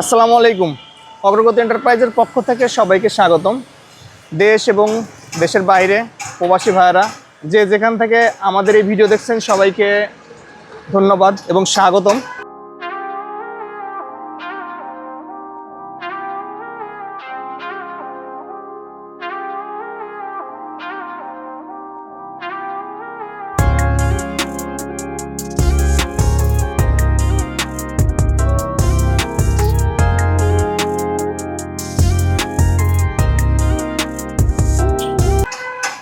আসসালামু আলাইকুম। অগ্রগতি এন্টারপ্রাইজের পক্ষ থেকে সবাইকে স্বাগতম। দেশ এবং দেশের বাইরে প্রবাসী ভাইয়েরা, যে যেখান থেকে আমাদের এই ভিডিও দেখছেন সবাইকে ধন্যবাদ এবং স্বাগতম।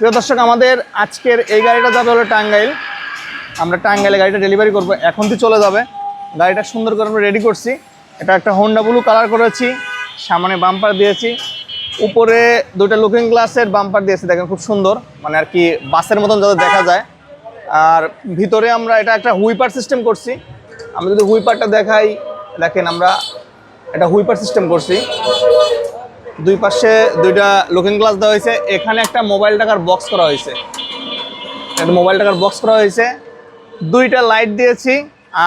প্রিয় দর্শক, আমাদের আজকের এই গাড়িটা যাবে হলো টাঙ্গাইল। আমরা টাঙ্গাইলে গাড়িটা ডেলিভারি করব। এখন তো চলে যাবে। গাড়িটা সুন্দর করে আমরা রেডি করছি। এটা একটা হোন্ডা ব্লু কালার করেছি। সামনে বাম্পার দিয়েছি। উপরে দুটো লুকিং গ্লাসের বাম্পার দিয়েছি, দেখেন খুব সুন্দর। মানে আর কি বাসের মতন যাতে দেখা যায়। আর ভিতরে আমরা এটা একটা হুইপার সিস্টেম করছি। আমরা যদি হুইপারটা দেখাই, দেখেন আমরা এটা হুইপার সিস্টেম করছি। দুই পাশে দুইটা লুকিং গ্লাস দেওয়া হয়েছে। এখানে একটা মোবাইল টাকার বক্স করা হয়েছে। একটা মোবাইল টাকার বক্স করা হয়েছে। দুইটা লাইট দিয়েছি,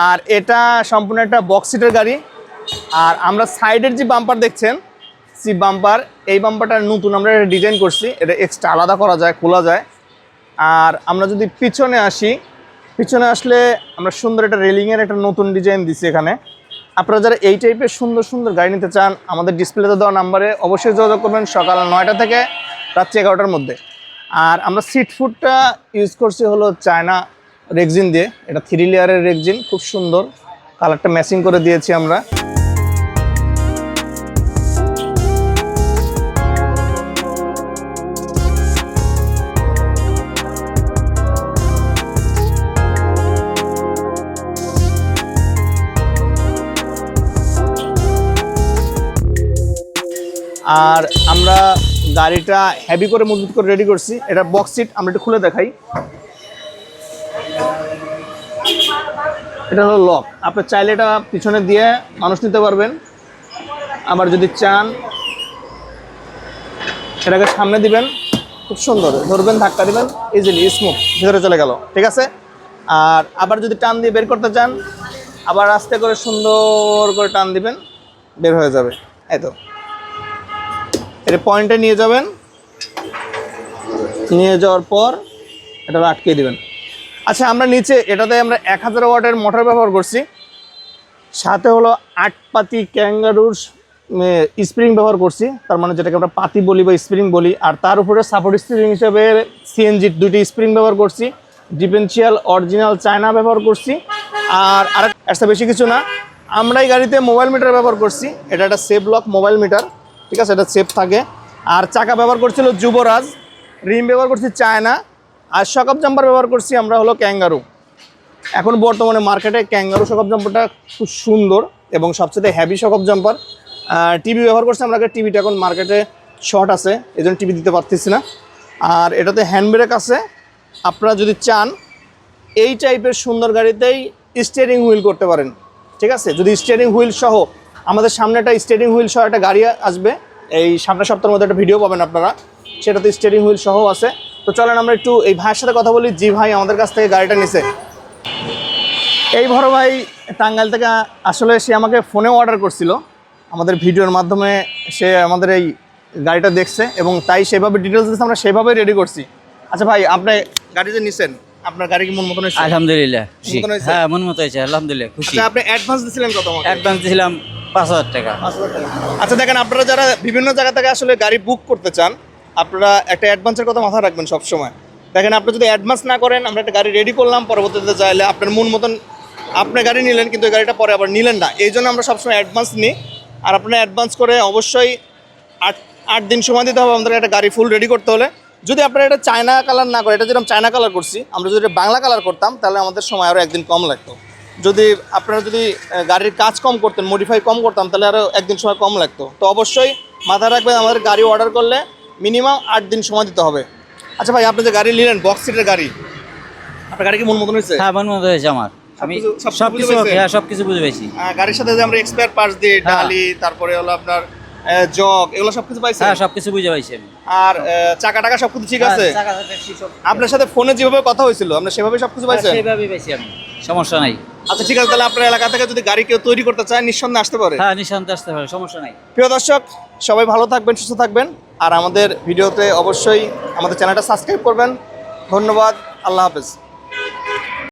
আর এটা সম্পূর্ণ একটা বক্স সিটের গাড়ি। আর আমরা সাইডের যে বাম্পার দেখছেন, সি বাম্পার এই বাম্পারটা নতুন, আমরা এটা ডিজাইন করছি। এটা এক্সট্রা আলাদা করা যায়, খোলা যায়। আর আমরা যদি পিছনে আসি, পিছনে আসলে আমরা সুন্দর একটা রেলিংয়ের একটা নতুন ডিজাইন দিছি এখানে। আপনারা যারা এই টাইপের সুন্দর সুন্দর গাড়ি নিতে চান, আমাদের ডিসপ্লেতে দেওয়া নাম্বারে অবশ্যই যোগাযোগ করবেন সকাল নয়টা থেকে রাত্রি এগারোটার মধ্যে। আর আমরা সিট ফুডটা ইউজ করছি হলো চায়না রেক্সিন দিয়ে। এটা থ্রি লেয়ারের রেক্সিন খুব সুন্দর। কালারটা ম্যাচিং করে দিয়েছি আমরা। আর আমরা গাড়িটা হেভি করে মজবুত করে রেডি করছি। এটা বক্স সিট আমরা একটু খুলে দেখাই। এটা হলো লক আপনি চাইলে এটা পিছনে দিয়ে মানুষ নিতে পারবেন। আবার যদি চান সেটাকে সামনে দিবেন। খুব সুন্দর। ধরবেন, ধাক্কা দিবেন ইজিলি স্মুথ ভিতরে চলে গেল। ঠিক আছে? আর আবার যদি টান দিয়ে বের করতে চান, আবার আস্তে করে সুন্দর করে টান দিবেন, বের হয়ে যাবে। এই তো। এটা পয়েন্টে নিয়ে যাবেন। নিয়ে যাওয়ার পর এটা আটকে দিবেন। আচ্ছা আমরা নিচে এটাতে আমরা এক হাজার ওয়াটের মোটর ব্যবহার করছি। সাথে হলো আট পাতি ক্যাঙ্গারুর স্প্রিং ব্যবহার করছি। তার মানে যেটাকে আমরা পাতি বলি বা স্প্রিং বলি। আর তার উপরে সাপোর্ট স্প্রিং হিসেবে সিএনজি দুইটি স্প্রিং ব্যবহার করছি। ডিফেন্সিয়াল অরিজিনাল চায়না ব্যবহার করছি। আর আর একটা বেশি কিছু না। আমরা এই গাড়িতে মোবাইল মিটার ব্যবহার করছি। এটা একটা সেভ লক মোবাইল মিটার। ঠিক আছে? এটা সেফ থাকে। আর চাকা ব্যবহার করছিল যুবরাজ। রিম ব্যবহার করছি চায়না। আর শকআপ জাম্পার ব্যবহার করছি আমরা হলো ক্যাঙ্গারু। এখন বর্তমানে মার্কেটে ক্যাঙ্গারু শকআপ জাম্পারটা খুব সুন্দর এবং সবচেয়ে হ্যাভি শকআপ জাম্পার। টিভি ব্যবহার করছি আমরা টিভিটা এখন মার্কেটে শর্ট আছে। এই জন্য টিভি দিতে পারতেছি না। আর এটাতে হ্যান্ড ব্রেক আছে। আপনারা যদি চান, এই টাইপের সুন্দর গাড়িতেই স্টিয়ারিং হুইল করতে পারেন। ঠিক আছে? যদি স্টিয়ারিং হুইল সহ আমাদের সামনে একটা স্টিয়ারিং হুইল সহ একটা গাড়ি আসবে। এই সামনের সপ্তাহের মধ্যে একটা ভিডিও পাবেন আপনারা। সেটাতে স্টিয়ারিং হুইল সহ আছে। তো চলেন আমরা একটু এই ভাইয়ের সাথে কথা বলি। জি ভাই আমাদের কাছ থেকে গাড়িটা নিছে। এই বড় ভাই টাঙ্গাইল থেকে আসলে সে আমাকে ফোনে অর্ডার করছিল। আমাদের ভিডিওর মাধ্যমে সে আমাদের এই গাড়িটা দেখছে এবং তাই সেভাবে ডিটেলস দিচ্ছে আমরা সেভাবে রেডি করছি। আচ্ছা ভাই আপনি গাড়ি যে নিছেন আপনার গাড়ি কি মন মতন হয়েছে? আলহামদুলিল্লাহ? হ্যাঁ মন মতো হয়েছে আলহামদুলিল্লাহ খুশি। আচ্ছা আপনি অ্যাডভান্স দিছিলেন কত অ্যাডভান্স দিয়েছিলাম পাঁচ হাজার টাকা। আচ্ছা দেখেন, আপনারা যারা বিভিন্ন জায়গা থেকে আসলে গাড়ি বুক করতে চান, আপনারা একটা অ্যাডভান্সের কথা মাথায় রাখবেন সব সময় দেখেন, আপনি যদি অ্যাডভান্স না করেন, আমরা একটা গাড়ি রেডি করলাম, পরবর্তীতে চাইলে আপনার মন মতন আপনি গাড়ি নিলেন, কিন্তু এই গাড়িটা পরে আবার নিলেন না। এই জন্য আমরা সবসময় অ্যাডভান্স নিই। আর আপনারা অ্যাডভান্স করে অবশ্যই আট আট দিন সময় দিতে হবে আমাদের একটা গাড়ি ফুল রেডি করতে হলে। যদি আপনারা এটা চায়না কালার না করে এটা যেরকম চায়না কালার করছি, আমরা যদি এটা বাংলা কালার করতাম, তাহলে আমাদের সময় আরও একদিন কম লাগতো। যদি আপনারা যদি গাড়ির কাজ কম করতেন মডিফাই কম করতাম তাহলে আরও একদিন সময় কম লাগতো। তো অবশ্যই মাথায় রাখবেন আমাদের গাড়ি অর্ডার করলে মিনিমাম আট দিন সময় দিতে হবে। আচ্ছা ভাই আপনি যে গাড়ি নিলেন বক্স সিটের গাড়ি আপনার গাড়ি কি মন মতন হয়েছে? হ্যাঁ মন মতো হয়েছে আমার। আমি সবকিছু- সবকিছু হ্যাঁ বুঝে পেয়েছি। গাড়ির সাথে যে আমরা এক্সপায়ার পার্টস দিই হ্যাঁ। ডালি তারপরে হলো আপনার জগ এগুলো হ্যাঁ বুঝে আমি। আর চাকা টাকা ঠিক হ্যাঁ, আছে? আপনার সাথে ফোনে যেভাবে কথা হয়েছিল সেভাবে সব কিছু হ্যাঁ, পাইছেন? সেভাবেই আমি। সমস্যা নাই। আচ্ছা ঠিক আছে তাহলে আপনার এলাকা থেকে যদি গাড়ি কেউ তৈরি করতে চায় নিঃসন্দেহে আসতে পারে। হ্যাঁ নিঃসন্দেহে আসতে পারে সমস্যা নাই। প্রিয় দর্শক সবাই ভালো থাকবেন সুস্থ থাকবেন। আর আমাদের ভিডিওতে অবশ্যই আমাদের চ্যানেলটা সাবস্ক্রাইব করবেন। ধন্যবাদ আল্লাহ হাফেজ।